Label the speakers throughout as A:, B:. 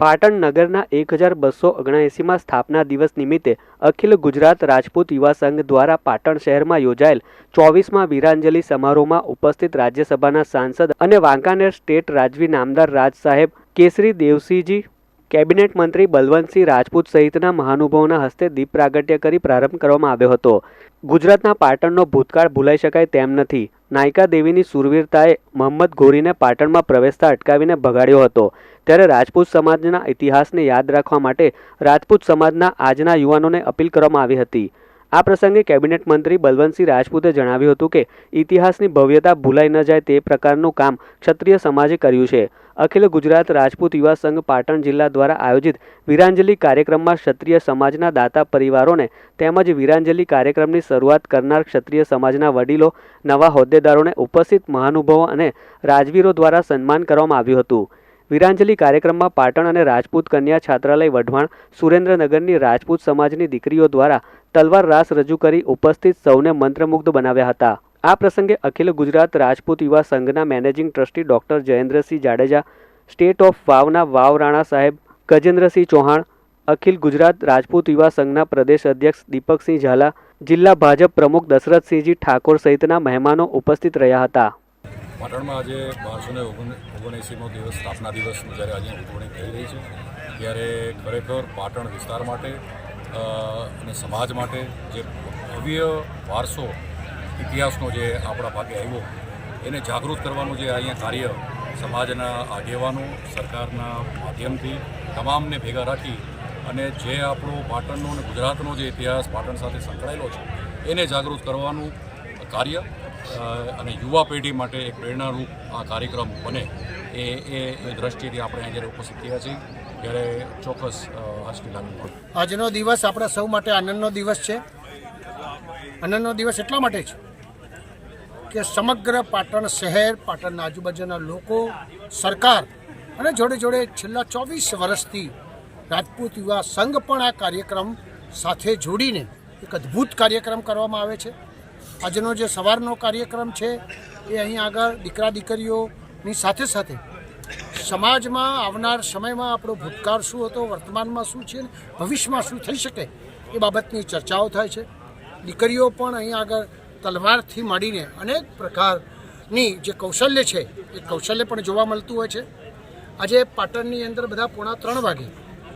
A: પાટણ નગરના એક હજાર બસો ઓગણએંસીમાં સ્થાપના દિવસ નિમિત્તે અખિલ ગુજરાત રાજપૂત યુવા સંઘ દ્વારા પાટણ શહેરમાં યોજાયેલ ચોવીસમાં વીરાંજલિ સમારોહમાં ઉપસ્થિત રાજ્યસભાના સાંસદ અને વાંકાનેર સ્ટેટ રાજવી નામદાર રાજ સાહેબ, કેસરી દેવસિંહજી કેબિનેટ મંત્રી બલવંતસિંહ રાજપૂત સહિતના મહાનુભાવોના હસ્તે દીપ પ્રાગટ્ય કરી પ્રારંભ કરવામાં આવ્યો હતો. ગુજરાતના પાટણનો ભૂતકાળ ભૂલાઈ શકાય તેમ નથી. નાયકા દેવીની સુરવીરતાએ મોહમ્મદ ઘોરીને પાટણમાં પ્રવેશતા અટકાવીને ભગાડ્યો હતો. ત્યારે રાજપૂત સમાજના ઇતિહાસને યાદ રાખવા માટે રાજપૂત સમાજના આજના યુવાનોને અપીલ કરવામાં આવી હતી. આ પ્રસંગે કેબિનેટ મંત્રી બલવંતસિંહ રાજપૂતે જણાવ્યું હતું કે, ઇતિહાસની ભવ્યતા ભૂલાઈ ન જાય તે પ્રકારનું કામ ક્ષત્રિય સમાજે કર્યું છે. અખિલ ગુજરાત રાજપૂત યુવા સંઘ પાટણ જિલ્લા દ્વારા આયોજિત વીરાંજલિ કાર્યક્રમમાં ક્ષત્રિય સમાજના દાતા પરિવારોને તેમજ વીરાંજલિ કાર્યક્રમની શરૂઆત કરનાર ક્ષત્રિય સમાજના વડીલો, નવા હોદ્દેદારોને ઉપસ્થિત મહાનુભાવો અને રાજવીરો દ્વારા સન્માન કરવામાં આવ્યું હતું. વીરાંજલિ કાર્યક્રમમાં પાટણ અને રાજપૂત કન્યા છાત્રાલય વઢવાણ, સુરેન્દ્રનગરની રાજપૂત સમાજની દીકરીઓ દ્વારા તલવાર રાસ રજૂ કરી ઉપસ્થિત સૌને મંત્રમુગ્ધ બનાવ્યા હતા. આ પ્રસંગે અખિલ ગુજરાત રાજપૂત યુવા સંઘના managing trustee doctor Jayendrasinh Jadeja, state of વાવના Vav Rana સાહેબ, ગજેન્દ્રસિંહ ચૌહાણ, અખિલ ગુજરાત રાજપૂત યુવા સંઘના પ્રદેશ અધ્યક્ષ દીપકસિંહ ઝાલા, જિલ્લા ભાજપ પ્રમુખ દશરથસિંહજી ઠાકોર સહિતના મહેમાનો ઉપસ્થિત રહ્યા હતા.
B: પાટણમાં આજે બારસો ને ઓગણએંસીમો દિવસ સ્થાપના દિવસનું જ્યારે આજે ઉજવણી થઈ રહી છે, ત્યારે ખરેખર પાટણ વિસ્તાર માટે અને સમાજ માટે જે ભવ્ય વારસો, ઇતિહાસનો જે આપણા ભાગે આવ્યો, એને જાગૃત કરવાનું જે અહીંયા કાર્ય સમાજના આગેવાનો, સરકારના માધ્યમથી તમામને ભેગા રાખી અને જે આપણો પાટણનો અને ગુજરાતનો જે ઇતિહાસ પાટણ સાથે સંકળાયેલો છે, એને જાગૃત કરવાનું કાર્ય અને યુવા પેઢી માટે એક પ્રેરણારૂપ આ કાર્યક્રમ બને એ એ દ્રષ્ટિથી આપણે અહીં જ્યારે ઉપસ્થિત થયા છીએ, ત્યારે ચોક્કસ હાજરી લાગણી
C: આજનો દિવસ આપણા સૌ માટે આનંદનો દિવસ છે. આનંદનો દિવસ એટલા માટે છે કે સમગ્ર પાટણ શહેર, પાટણના આજુબાજુના લોકો, સરકાર અને જોડે જોડે છેલ્લા ચોવીસ વર્ષથી રાજપૂત યુવા સંઘ પણ આ કાર્યક્રમ સાથે જોડીને એક અદ્ભુત કાર્યક્રમ કરવામાં આવે છે. આજનો જે સવારનો કાર્યક્રમ છે, એ અહીં આગળ દીકરા દીકરીઓની સાથે સાથે સમાજમાં આવનાર સમયમાં આપણો ભૂતકાળ શું હતો, વર્તમાનમાં શું છે ને, ભવિષ્યમાં શું થઈ શકે, એ બાબતની ચર્ચાઓ થાય છે. દીકરીઓ પણ અહીં આગળ તલવારથી માંડીને અનેક પ્રકારની જે કૌશલ્ય છે, એ કૌશલ્ય પણ જોવા મળતું હોય છે. આજે પાટણની અંદર બધા પોણા ત્રણ વાગે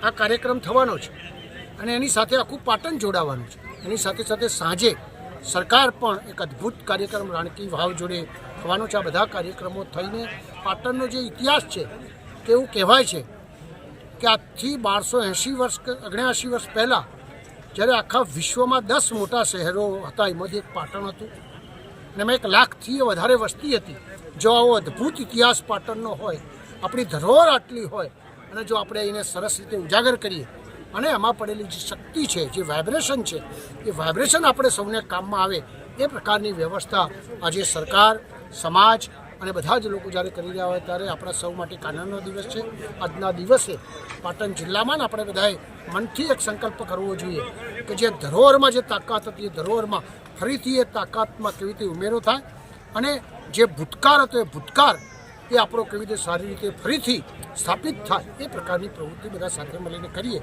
C: આ કાર્યક્રમ થવાનો છે અને એની સાથે આખું પાટણ જોડાવાનું છે. એની સાથે સાથે સાંજે સરકાર પણ એક અદ્ભુત કાર્યક્રમ રાણકી વાવ જોડે થવાનો છે. આ બધા કાર્યક્રમો થઈને પાટણનો જે ઇતિહાસ છે તેવું કહેવાય છે કે આજથી બારસો એંશી વર્ષ ઓગણ્યાસી વર્ષ પહેલાં જ્યારે આખા વિશ્વમાં દસ મોટા શહેરો હતા, એમાંથી એક પાટણ હતું અને એમાં એક લાખથી વધારે વસ્તી હતી. જો આવો અદ્ભુત ઇતિહાસ પાટણનો હોય, આપણી ધરોહર આટલી હોય અને જો આપણે એને સરસ રીતે ઉજાગર કરીએ અને એમાં પડેલી જે શક્તિ છે, જે વાઇબ્રેશન છે, એ વાઇબ્રેશન આપણે સૌને કામમાં આવે એ પ્રકારની વ્યવસ્થા આજે સરકાર, સમાજ અને બધા જ લોકો જ્યારે કરી રહ્યા હોય ત્યારે આપણા સૌ માટે એક દિવસ છે. આજના દિવસે પાટણ જિલ્લામાં આપણે બધાએ મનથી એક સંકલ્પ કરવો જોઈએ કે જે ધરોહરમાં જે તાકાત હતી, એ ધરોહરમાં ફરીથી એ તાકાતમાં કેવી રીતે ઉમેરો થાય અને જે ભૂતકાળ હતો, એ ભૂતકાળ એ આપણો કેવી રીતે સારી રીતે ફરીથી સ્થાપિત થાય એ પ્રકારની પ્રવૃત્તિ બધા સાથે મળીને કરીએ.